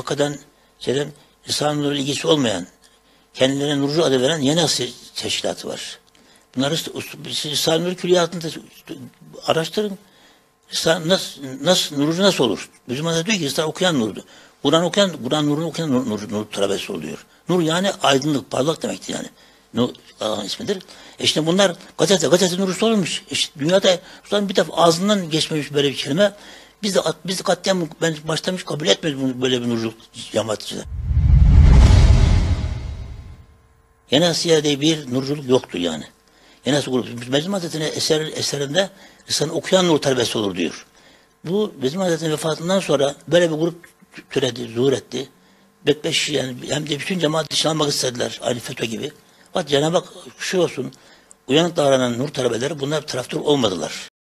hakikaten şeyden Nur'la ilgisi olmayan, kendilerine Nurcu adı veren yeni asıl teşkilatı var. Bunları Risale-i Nur külliyatında araştırın. Risale, nasıl, nasıl, Nurcu nasıl olur? Bizim diyor ki Risale okuyan Nur'du. Kur'an okuyan, Kur'an nurunu okuyan nur, nur, nur talebesi oluyor. Nur yani aydınlık, parlak demektir yani. Nur Allah'ın ismidir. E işte bunlar gazete, gazete nurusu olmuş. İşte dünyada Sultan bir defa ağzından geçmemiş böyle bir kelime. Biz de biz de katliam ben başlamış kabul etmedim bunu böyle bir nurculuk cemaatçıda. Yeni Asya'da bir nurculuk yoktu yani. Yeni grubu. Meclis Hazretleri'ne eser, eserinde Risale okuyan nur talebesi olur diyor. Bu Meclis Hazretleri'nin vefatından sonra böyle bir grup türedi, zuhur etti. Bekbeş yani hem de bütün cemaat dışına almak istediler. Aynı FETÖ gibi. Bak Cenab-ı Hak şu olsun. Uyanık davranan nur talebeleri bunlar taraftır olmadılar.